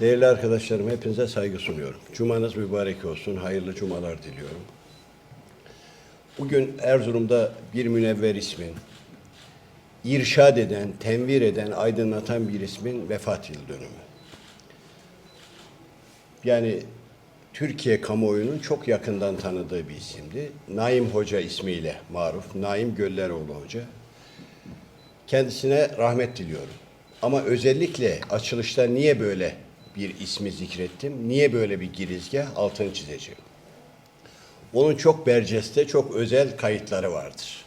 Değerli arkadaşlarım hepinize saygı sunuyorum. Cumanız mübarek olsun. Hayırlı cumalar diliyorum. Bugün Erzurum'da bir münevver ismin, irşad eden, tenvir eden, aydınlatan bir ismin vefat yıl dönümü. Yani Türkiye kamuoyunun çok yakından tanıdığı bir isimdi. Naim Hoca ismiyle maruf, Naim Gölleroğlu Hoca. Kendisine rahmet diliyorum. Ama özellikle açılışta niye böyle bir ismi zikrettim? Niye böyle bir girizgah? Altını çizeceğim. Onun çok berceste, çok özel kayıtları vardır.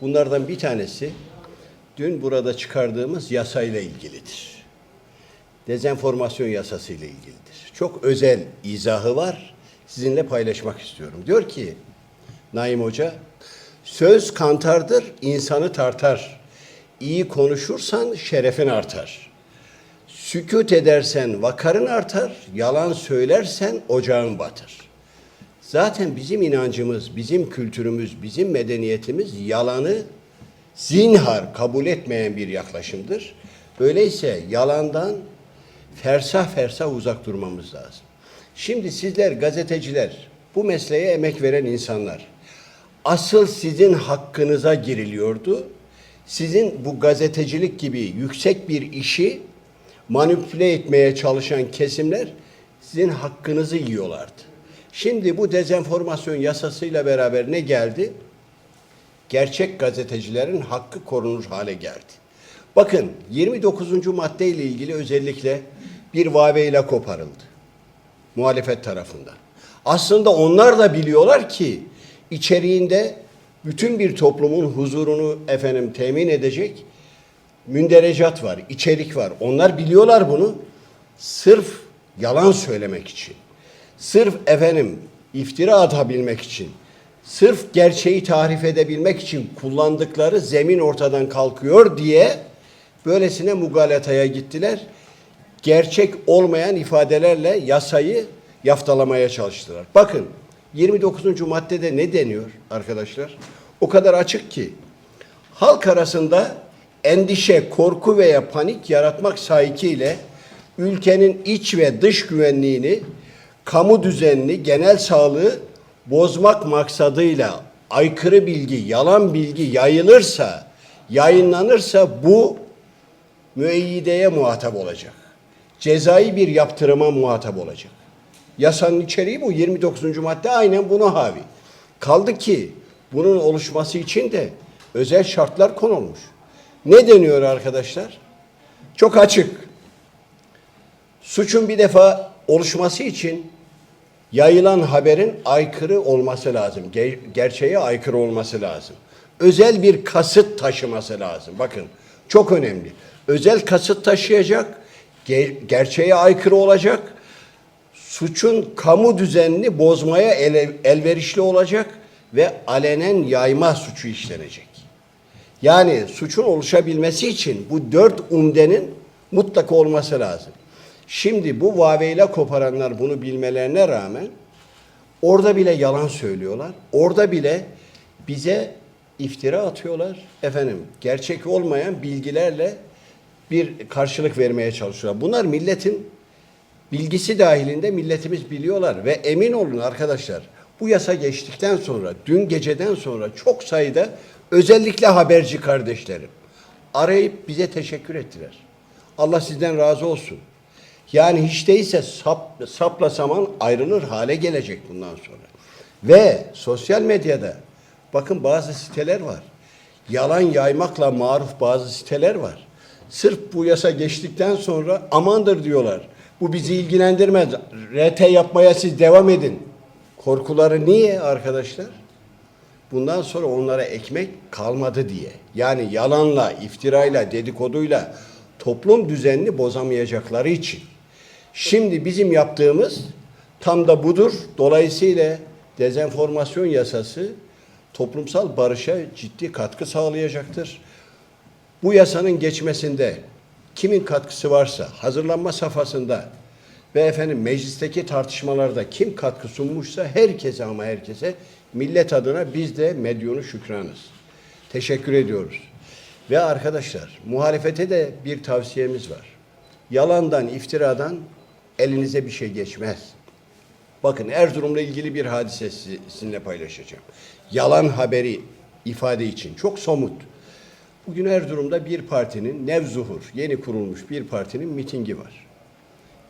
Bunlardan bir tanesi dün burada çıkardığımız yasayla ilgilidir. Dezenformasyon yasası ile ilgilidir. Çok özel izahı var. Sizinle paylaşmak istiyorum. Diyor ki Naim Hoca, söz kantardır, insanı tartar. İyi konuşursan şerefin artar. Sükut edersen vakarın artar, yalan söylersen ocağın batır. Zaten bizim inancımız, bizim kültürümüz, bizim medeniyetimiz yalanı zinhar kabul etmeyen bir yaklaşımdır. Öyleyse yalandan fersah fersah uzak durmamız lazım. Şimdi sizler gazeteciler, bu mesleğe emek veren insanlar, asıl sizin hakkınıza giriliyordu. Sizin bu gazetecilik gibi yüksek bir işi manipüle etmeye çalışan kesimler sizin hakkınızı yiyorlardı. Şimdi bu dezenformasyon yasasıyla beraber ne geldi? Gerçek gazetecilerin hakkı korunur hale geldi. Bakın 29. madde ile ilgili özellikle bir vaveyle koparıldı. Muhalefet tarafından. Aslında onlar da biliyorlar ki içeriğinde bütün bir toplumun huzurunu efendim temin edecek münderecat var, içerik var. Onlar biliyorlar bunu. Sırf yalan söylemek için. Sırf efendim iftira atabilmek için. Sırf gerçeği tarif edebilmek için kullandıkları zemin ortadan kalkıyor diye böylesine mugalataya gittiler. Gerçek olmayan ifadelerle yasayı yaftalamaya çalıştılar. Bakın 29. maddede ne deniyor arkadaşlar? O kadar açık ki halk arasında endişe, korku veya panik yaratmak sahikiyle ülkenin iç ve dış güvenliğini, kamu düzenini, genel sağlığı bozmak maksadıyla aykırı bilgi, yalan bilgi yayılırsa, yayınlanırsa bu müeyyideye muhatap olacak. Cezai bir yaptırıma muhatap olacak. Yasanın içeriği bu. 29. madde aynen buna havi. Kaldı ki bunun oluşması için de özel şartlar konulmuş. Ne deniyor arkadaşlar? Çok açık. Suçun bir defa oluşması için yayılan haberin aykırı olması lazım. Ger- gerçeğe aykırı olması lazım. Özel bir kasıt taşıması lazım. Bakın çok önemli. Özel kasıt taşıyacak, ger- gerçeğe aykırı olacak, suçun kamu düzenini bozmaya elverişli olacak ve alenen yayma suçu işlenecek. Yani suçun oluşabilmesi için bu dört umdenin mutlaka olması lazım. Şimdi bu vaveyle koparanlar bunu bilmelerine rağmen orada bile yalan söylüyorlar. Orada bile bize iftira atıyorlar. Efendim gerçek olmayan bilgilerle bir karşılık vermeye çalışıyorlar. Bunlar milletin bilgisi dahilinde milletimiz biliyorlar ve emin olun arkadaşlar bu yasa geçtikten sonra dün geceden sonra çok sayıda özellikle haberci kardeşlerim arayıp bize teşekkür ettiler. Allah sizden razı olsun. Yani hiç değilse sap, sapla saman ayrılır hale gelecek bundan sonra. Ve sosyal medyada bakın bazı siteler var. Yalan yaymakla maruf bazı siteler var. Sırf bu yasa geçtikten sonra amandır diyorlar. Bu bizi ilgilendirmez. RT yapmaya siz devam edin. Korkuları niye arkadaşlar? Bundan sonra onlara ekmek kalmadı diye. Yani yalanla, iftirayla, dedikoduyla toplum düzenini bozamayacakları için. Şimdi bizim yaptığımız tam da budur. Dolayısıyla dezenformasyon yasası toplumsal barışa ciddi katkı sağlayacaktır. Bu yasanın geçmesinde kimin katkısı varsa hazırlanma safhasında ve efendim meclisteki tartışmalarda kim katkı sunmuşsa herkese ama herkese millet adına biz de medyonu şükranız. Teşekkür ediyoruz. Ve arkadaşlar muhalefete de bir tavsiyemiz var. Yalandan, iftiradan elinize bir şey geçmez. Bakın Erzurum'la ilgili bir hadise sizi- sizinle paylaşacağım. Yalan haberi ifade için çok somut. Bugün Erzurum'da bir partinin Nevzuhur, yeni kurulmuş bir partinin mitingi var.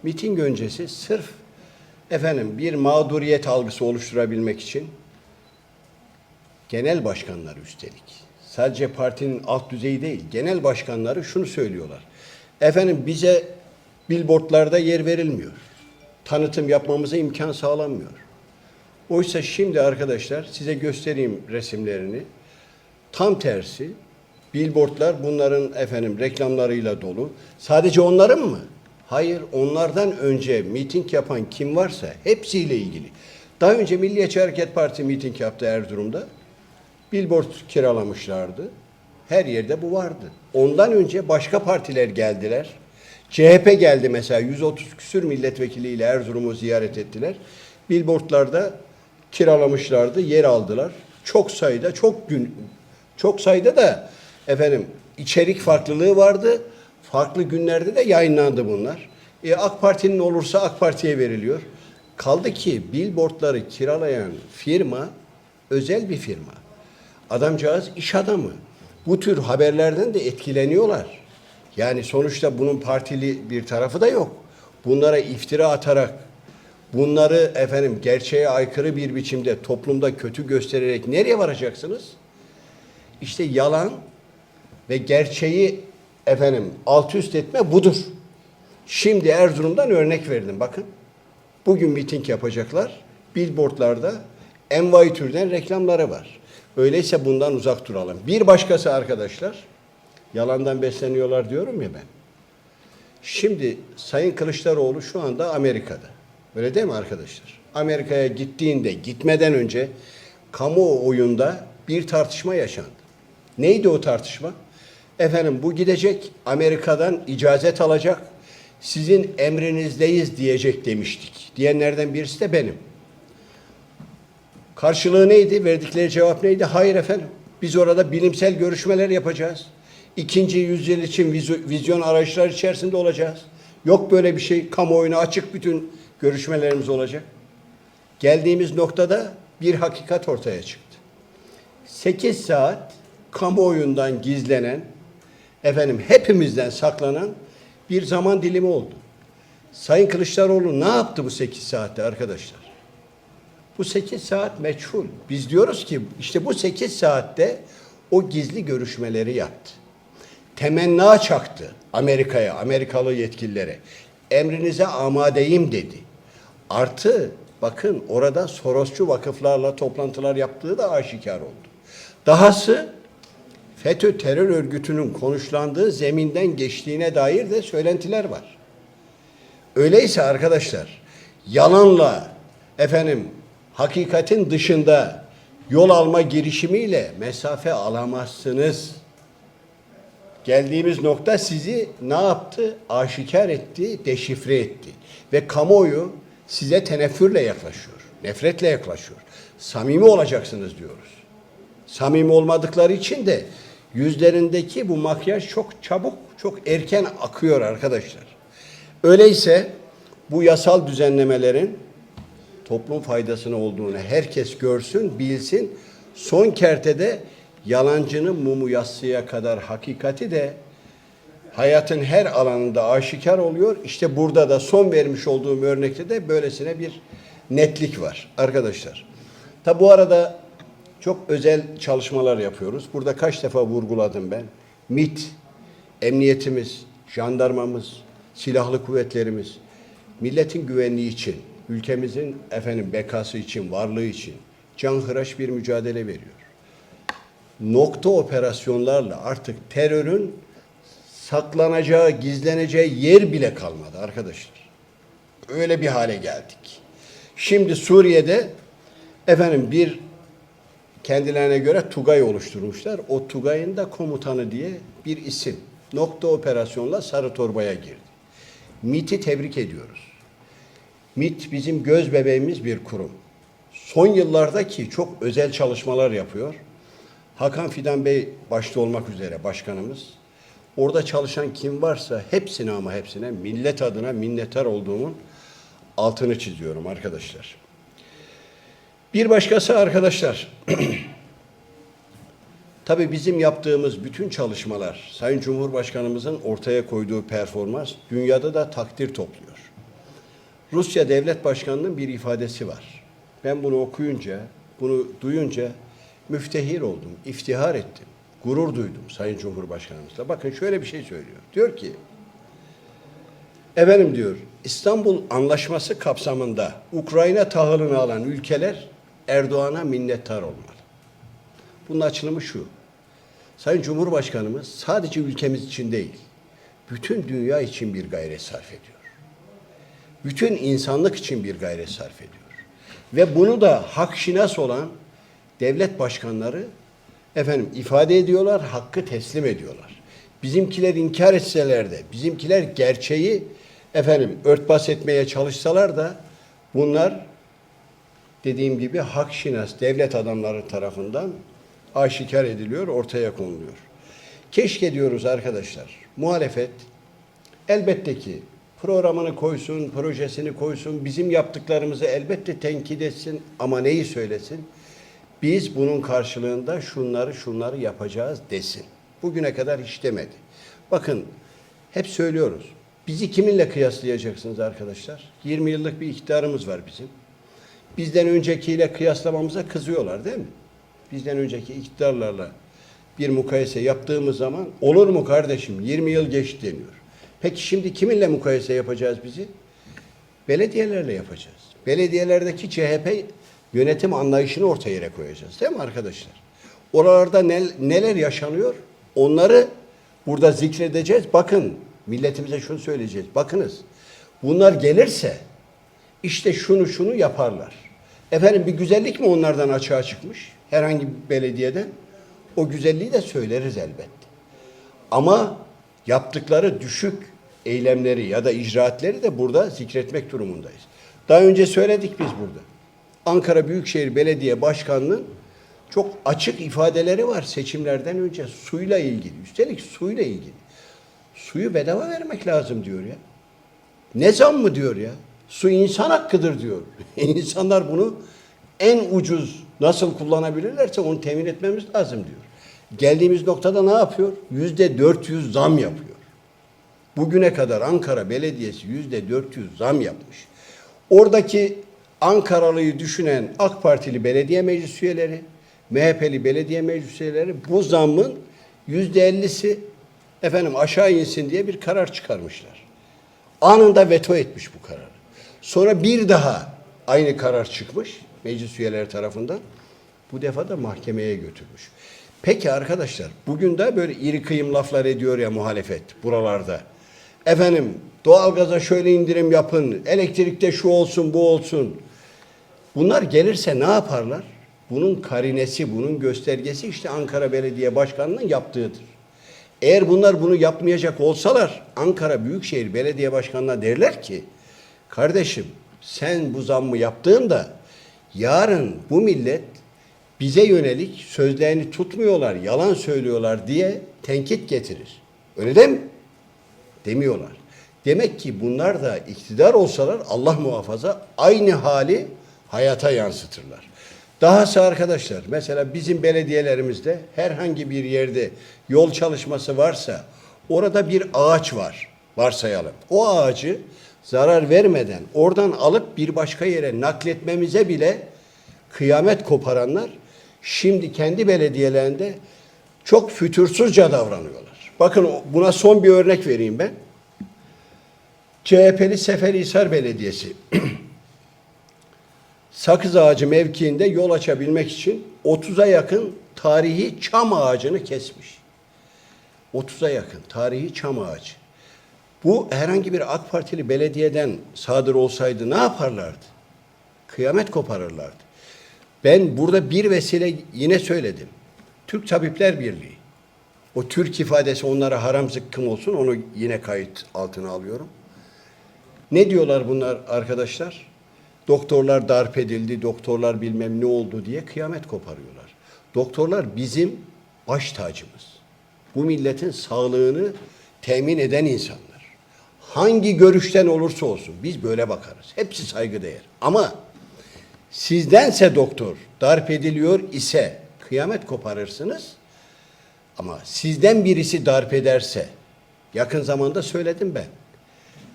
Miting öncesi sırf efendim bir mağduriyet algısı oluşturabilmek için genel başkanları üstelik. Sadece partinin alt düzeyi değil, genel başkanları şunu söylüyorlar. Efendim bize billboardlarda yer verilmiyor. Tanıtım yapmamıza imkan sağlanmıyor. Oysa şimdi arkadaşlar size göstereyim resimlerini. Tam tersi billboardlar bunların efendim reklamlarıyla dolu. Sadece onların mı? Hayır, onlardan önce miting yapan kim varsa hepsiyle ilgili. Daha önce Milliyetçi Hareket Partisi miting yaptı Erzurum'da. Billboard kiralamışlardı. Her yerde bu vardı. Ondan önce başka partiler geldiler. CHP geldi mesela 130 küsür milletvekiliyle Erzurum'u ziyaret ettiler. Billboardlarda kiralamışlardı, yer aldılar. Çok sayıda, çok gün, çok sayıda da efendim içerik farklılığı vardı. Farklı günlerde de yayınlandı bunlar. E, AK Parti'nin olursa AK Parti'ye veriliyor. Kaldı ki billboardları kiralayan firma özel bir firma. Adamcağız iş adamı. Bu tür haberlerden de etkileniyorlar. Yani sonuçta bunun partili bir tarafı da yok. Bunlara iftira atarak, bunları efendim gerçeğe aykırı bir biçimde toplumda kötü göstererek nereye varacaksınız? İşte yalan ve gerçeği efendim alt üst etme budur. Şimdi Erzurum'dan örnek verdim bakın. Bugün miting yapacaklar. Billboardlarda envai türden reklamları var. Öyleyse bundan uzak duralım. Bir başkası arkadaşlar, yalandan besleniyorlar diyorum ya ben. Şimdi Sayın Kılıçdaroğlu şu anda Amerika'da. Öyle değil mi arkadaşlar? Amerika'ya gittiğinde, gitmeden önce kamuoyunda bir tartışma yaşandı. Neydi o tartışma? Efendim bu gidecek, Amerika'dan icazet alacak, sizin emrinizdeyiz diyecek demiştik. Diyenlerden birisi de benim. Karşılığı neydi? Verdikleri cevap neydi? Hayır efendim. Biz orada bilimsel görüşmeler yapacağız. İkinci yüzyıl için viz- vizyon arayışlar içerisinde olacağız. Yok böyle bir şey. Kamuoyuna açık bütün görüşmelerimiz olacak. Geldiğimiz noktada bir hakikat ortaya çıktı. 8 saat kamuoyundan gizlenen, efendim hepimizden saklanan bir zaman dilimi oldu. Sayın Kılıçdaroğlu ne yaptı bu 8 saatte arkadaşlar? Bu 8 saat meçhul. Biz diyoruz ki işte bu 8 saatte o gizli görüşmeleri yaptı. Temenna çaktı Amerika'ya, Amerikalı yetkililere. Emrinize amadeyim dedi. Artı bakın orada Sorosçu vakıflarla toplantılar yaptığı da aşikar oldu. Dahası FETÖ terör örgütünün konuşlandığı zeminden geçtiğine dair de söylentiler var. Öyleyse arkadaşlar yalanla efendim hakikatin dışında yol alma girişimiyle mesafe alamazsınız. Geldiğimiz nokta sizi ne yaptı? Aşikar etti, deşifre etti. Ve kamuoyu size teneffürle yaklaşıyor. Nefretle yaklaşıyor. Samimi olacaksınız diyoruz. Samimi olmadıkları için de yüzlerindeki bu makyaj çok çabuk, çok erken akıyor arkadaşlar. Öyleyse bu yasal düzenlemelerin toplum faydasına olduğunu herkes görsün, bilsin. Son kertede yalancının mumu yassıya kadar hakikati de hayatın her alanında aşikar oluyor. İşte burada da son vermiş olduğum örnekte de böylesine bir netlik var arkadaşlar. Tabi bu arada çok özel çalışmalar yapıyoruz. Burada kaç defa vurguladım ben. MIT, emniyetimiz, jandarmamız, silahlı kuvvetlerimiz, milletin güvenliği için, ülkemizin efendim bekası için, varlığı için canhıraş bir mücadele veriyor. Nokta operasyonlarla artık terörün saklanacağı, gizleneceği yer bile kalmadı arkadaşlar. Öyle bir hale geldik. Şimdi Suriye'de efendim bir kendilerine göre Tugay oluşturmuşlar. O Tugay'ın da komutanı diye bir isim. Nokta operasyonla sarı torbaya girdi. MIT'i tebrik ediyoruz. MIT bizim göz bebeğimiz bir kurum. Son yıllardaki çok özel çalışmalar yapıyor. Hakan Fidan Bey başta olmak üzere başkanımız. Orada çalışan kim varsa hepsine ama hepsine millet adına minnettar olduğumun altını çiziyorum arkadaşlar. Bir başkası arkadaşlar. Tabii bizim yaptığımız bütün çalışmalar, Sayın Cumhurbaşkanımızın ortaya koyduğu performans dünyada da takdir topluyor. Rusya Devlet Başkanı'nın bir ifadesi var. Ben bunu okuyunca, bunu duyunca müftehir oldum, iftihar ettim, gurur duydum Sayın Cumhurbaşkanımızla. Bakın şöyle bir şey söylüyor. Diyor ki, efendim diyor, İstanbul Anlaşması kapsamında Ukrayna tahılını alan ülkeler Erdoğan'a minnettar olmalı. Bunun açılımı şu. Sayın Cumhurbaşkanımız sadece ülkemiz için değil, bütün dünya için bir gayret sarf ediyor. Bütün insanlık için bir gayret sarf ediyor. Ve bunu da hakşinas olan devlet başkanları efendim ifade ediyorlar, hakkı teslim ediyorlar. Bizimkiler inkar etseler de, bizimkiler gerçeği efendim örtbas etmeye çalışsalar da bunlar dediğim gibi hakşinas devlet adamları tarafından aşikar ediliyor, ortaya konuluyor. Keşke diyoruz arkadaşlar, muhalefet elbette ki programını koysun, projesini koysun, bizim yaptıklarımızı elbette tenkit etsin ama neyi söylesin? Biz bunun karşılığında şunları şunları yapacağız desin. Bugüne kadar hiç demedi. Bakın hep söylüyoruz. Bizi kiminle kıyaslayacaksınız arkadaşlar? 20 yıllık bir iktidarımız var bizim. Bizden öncekiyle kıyaslamamıza kızıyorlar değil mi? Bizden önceki iktidarlarla bir mukayese yaptığımız zaman olur mu kardeşim 20 yıl geçti deniyor. Peki şimdi kiminle mukayese yapacağız bizi? Belediyelerle yapacağız. Belediyelerdeki CHP yönetim anlayışını ortaya yere koyacağız. Değil mi arkadaşlar? Oralarda nel- neler yaşanıyor? Onları burada zikredeceğiz. Bakın milletimize şunu söyleyeceğiz. Bakınız bunlar gelirse işte şunu şunu yaparlar. Efendim bir güzellik mi onlardan açığa çıkmış? Herhangi bir belediyeden. O güzelliği de söyleriz elbette. Ama yaptıkları düşük eylemleri ya da icraatleri de burada zikretmek durumundayız. Daha önce söyledik biz burada. Ankara Büyükşehir Belediye Başkanı'nın çok açık ifadeleri var seçimlerden önce suyla ilgili. Üstelik suyla ilgili. Suyu bedava vermek lazım diyor ya. Ne zam mı diyor ya? Su insan hakkıdır diyor. İnsanlar bunu en ucuz nasıl kullanabilirlerse onu temin etmemiz lazım diyor. Geldiğimiz noktada ne yapıyor? Yüzde 400 zam yapıyor. Bugüne kadar Ankara Belediyesi yüzde 400 zam yapmış. Oradaki Ankaralı'yı düşünen AK Partili belediye meclis üyeleri, MHP'li belediye meclis üyeleri bu zammın yüzde 50'si efendim aşağı insin diye bir karar çıkarmışlar. Anında veto etmiş bu kararı. Sonra bir daha aynı karar çıkmış meclis üyeleri tarafından. Bu defa da mahkemeye götürmüş. Peki arkadaşlar bugün de böyle iri kıyım laflar ediyor ya muhalefet buralarda. Efendim doğalgaza şöyle indirim yapın, elektrikte şu olsun bu olsun. Bunlar gelirse ne yaparlar? Bunun karinesi, bunun göstergesi işte Ankara Belediye Başkanı'nın yaptığıdır. Eğer bunlar bunu yapmayacak olsalar Ankara Büyükşehir Belediye Başkanı'na derler ki kardeşim sen bu zammı yaptığında yarın bu millet bize yönelik sözlerini tutmuyorlar, yalan söylüyorlar diye tenkit getirir. Öyle değil mi? Demiyorlar. Demek ki bunlar da iktidar olsalar Allah muhafaza aynı hali hayata yansıtırlar. Dahası arkadaşlar mesela bizim belediyelerimizde herhangi bir yerde yol çalışması varsa orada bir ağaç var varsayalım. O ağacı zarar vermeden oradan alıp bir başka yere nakletmemize bile kıyamet koparanlar şimdi kendi belediyelerinde çok fütursuzca davranıyorlar. Bakın buna son bir örnek vereyim ben. CHP'li Seferihisar Belediyesi sakız ağacı mevkiinde yol açabilmek için 30'a yakın tarihi çam ağacını kesmiş. 30'a yakın tarihi çam ağacı. Bu herhangi bir AK Partili belediyeden sadır olsaydı ne yaparlardı? Kıyamet koparırlardı. Ben burada bir vesile yine söyledim. Türk Tabipler Birliği. O Türk ifadesi onlara haram zıkkım olsun onu yine kayıt altına alıyorum. Ne diyorlar bunlar arkadaşlar? Doktorlar darp edildi, doktorlar bilmem ne oldu diye kıyamet koparıyorlar. Doktorlar bizim baş tacımız. Bu milletin sağlığını temin eden insanlar. Hangi görüşten olursa olsun biz böyle bakarız. Hepsi saygıdeğer. Ama sizdense doktor darp ediliyor ise kıyamet koparırsınız. Ama sizden birisi darp ederse yakın zamanda söyledim ben.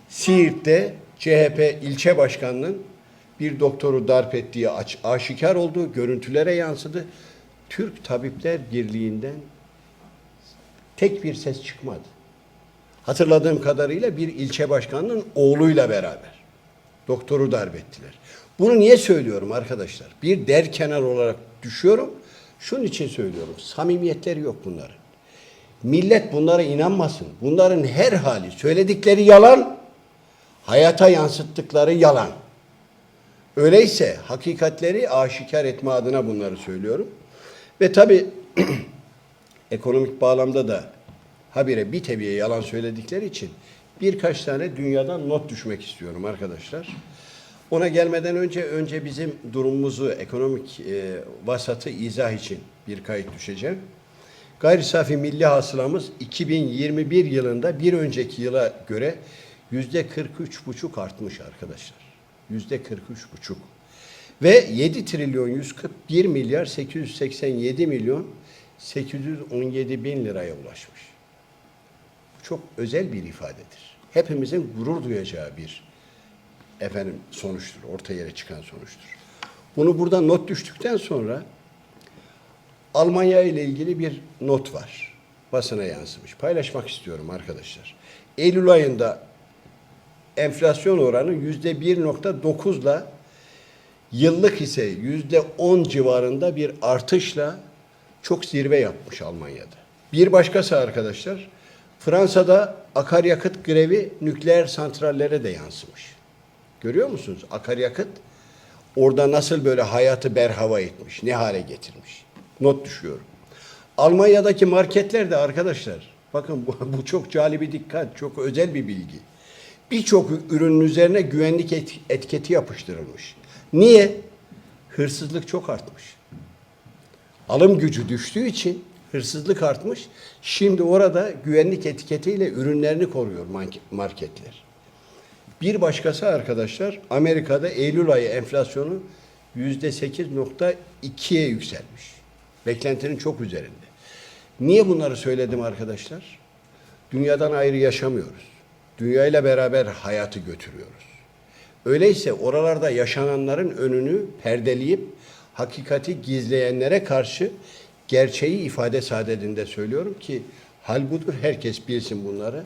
Siirt'te CHP ilçe başkanının bir doktoru darp ettiği aşikar oldu, görüntülere yansıdı. Türk Tabipler Birliği'nden tek bir ses çıkmadı. Hatırladığım kadarıyla bir ilçe başkanının oğluyla beraber doktoru darp ettiler. Bunu niye söylüyorum arkadaşlar? Bir der kenar olarak düşüyorum. Şunun için söylüyorum. Samimiyetleri yok bunların. Millet bunlara inanmasın. Bunların her hali söyledikleri yalan, hayata yansıttıkları yalan. Öyleyse hakikatleri aşikar etme adına bunları söylüyorum. Ve tabi ekonomik bağlamda da habire bir tebiye yalan söyledikleri için birkaç tane dünyadan not düşmek istiyorum arkadaşlar. Ona gelmeden önce önce bizim durumumuzu ekonomik e, vasatı izah için bir kayıt düşeceğim. Gayri safi milli hasılamız 2021 yılında bir önceki yıla göre yüzde 43,5 artmış arkadaşlar. Yüzde 43,5. Ve 7 trilyon 141 milyar 887 milyon 817 bin liraya ulaşmış. Çok özel bir ifadedir. Hepimizin gurur duyacağı bir efendim sonuçtur. Orta yere çıkan sonuçtur. Bunu burada not düştükten sonra Almanya ile ilgili bir not var. Basına yansımış. Paylaşmak istiyorum arkadaşlar. Eylül ayında enflasyon oranı yüzde 1.9'la yıllık ise yüzde 10 civarında bir artışla çok zirve yapmış Almanya'da. Bir başkası arkadaşlar Fransa'da akaryakıt grevi nükleer santrallere de yansımış. Görüyor musunuz? Akaryakıt orada nasıl böyle hayatı berhava etmiş, ne hale getirmiş. Not düşüyorum. Almanya'daki marketlerde arkadaşlar, bakın bu, bu çok calibi dikkat, çok özel bir bilgi. Birçok ürünün üzerine güvenlik et- etiketi yapıştırılmış. Niye? Hırsızlık çok artmış. Alım gücü düştüğü için hırsızlık artmış. Şimdi orada güvenlik etiketiyle ürünlerini koruyor marketler. Bir başkası arkadaşlar Amerika'da Eylül ayı enflasyonu yüzde 8.2'ye yükselmiş. Beklentinin çok üzerinde. Niye bunları söyledim arkadaşlar? Dünyadan ayrı yaşamıyoruz. Dünyayla beraber hayatı götürüyoruz. Öyleyse oralarda yaşananların önünü perdeleyip hakikati gizleyenlere karşı gerçeği ifade sadedinde söylüyorum ki hal budur herkes bilsin bunları.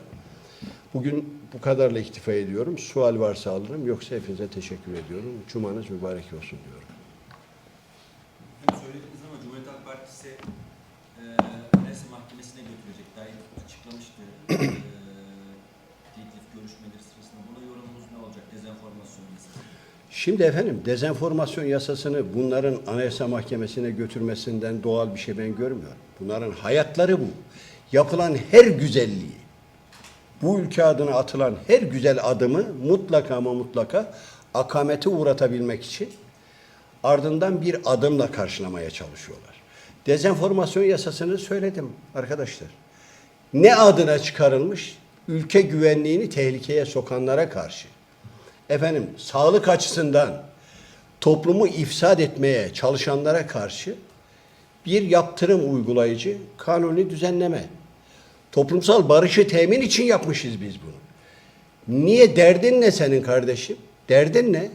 Bugün bu kadarla iktifa ediyorum. Sual varsa alırım. Yoksa hepinize teşekkür ediyorum. Cumanız mübarek olsun diyorum. Dün söylediniz ama Cumhuriyet Halk Partisi e, Anayasa Mahkemesi'ne götürecek. Dair açıklamıştı. e, teklif görüşmeleri sırasında. Buna yorumunuz ne olacak? Dezenformasyon meselesi. Şimdi efendim dezenformasyon yasasını bunların Anayasa Mahkemesi'ne götürmesinden doğal bir şey ben görmüyorum. Bunların hayatları bu. Yapılan her güzelliği, bu ülke adına atılan her güzel adımı mutlaka ama mutlaka akamete uğratabilmek için ardından bir adımla karşılamaya çalışıyorlar. Dezenformasyon yasasını söyledim arkadaşlar. Ne adına çıkarılmış? Ülke güvenliğini tehlikeye sokanlara karşı. Efendim sağlık açısından toplumu ifsad etmeye çalışanlara karşı bir yaptırım uygulayıcı kanuni düzenleme. Toplumsal barışı temin için yapmışız biz bunu. Niye derdin ne senin kardeşim? Derdin ne?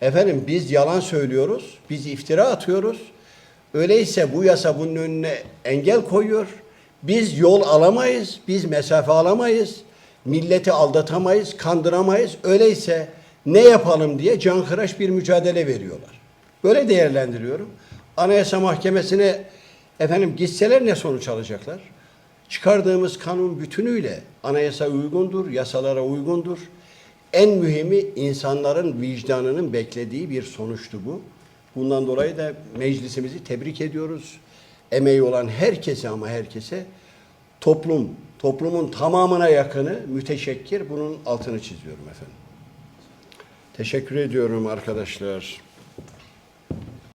Efendim biz yalan söylüyoruz, biz iftira atıyoruz. Öyleyse bu yasa bunun önüne engel koyuyor. Biz yol alamayız, biz mesafe alamayız. Milleti aldatamayız, kandıramayız. Öyleyse ne yapalım diye cankıraş bir mücadele veriyorlar. Böyle değerlendiriyorum. Anayasa Mahkemesi'ne efendim gitseler ne sonuç alacaklar? Çıkardığımız kanun bütünüyle anayasa uygundur, yasalara uygundur. En mühimi insanların vicdanının beklediği bir sonuçtu bu. Bundan dolayı da meclisimizi tebrik ediyoruz. Emeği olan herkese ama herkese toplum, toplumun tamamına yakını müteşekkir bunun altını çiziyorum efendim. Teşekkür ediyorum arkadaşlar.